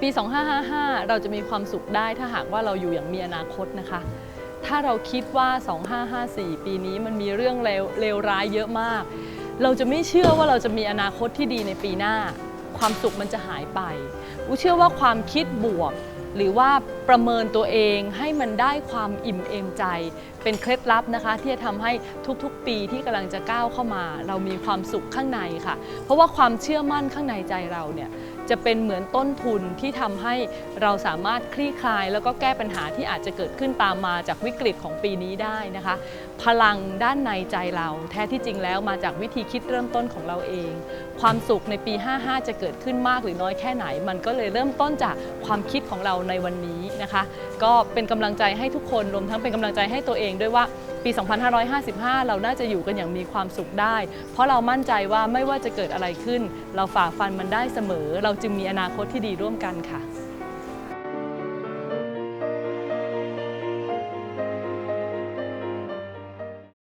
ปี 2555 เราจะมีความสุขได้ถ้าหากว่าเราอยู่อย่างมีอนาคตนะคะ ถ้าเราคิดว่า 2554 ปีนี้มันมีเรื่องเลวร้ายเยอะมาก เราจะไม่เชื่อว่าเราจะมีอนาคตที่ดีในปีหน้า ความสุขมันจะหายไปอูเชื่อว่าความคิดบวก หรือว่าประเมินตัวเองให้มันได้ความอิ่มเอมใจ เป็นเคล็ดลับนะคะ ที่จะทำให้ทุกๆ ปีที่กำลังจะก้าวเข้ามา เรามีความสุขข้างในค่ะ เพราะว่าความเชื่อมั่นข้างในใจเราเนี่ยจะเป็นเหมือนต้นทุนที่ทำให้เราสามารถคลี่คลาย แล้วก็แก้ปัญหาที่อาจจะเกิดขึ้นตามมาจากวิกฤตของปีนี้ได้นะคะ พลังด้านในใจเราแท้ที่จริงแล้วมาจากวิธีคิดเริ่มต้นของเราเอง ความสุขในปี 55 จะเกิดขึ้นมากหรือน้อยแค่ไหน มันก็เลยเริ่มต้นจากความคิดของเราในวันนี้นะคะ ก็เป็นกำลังใจให้ทุกคนรวมทั้งเป็นกำลังใจให้ตัวเองด้วยว่าปี 2555 เราน่าจะอยู่กันอย่างมีความสุขได้ เพราะเรามั่นใจว่าไม่ว่าจะเกิดอะไรขึ้น เราฝ่าฟันมันได้เสมอ เราจึงมีอนาคตที่ดีร่วมกันค่ะ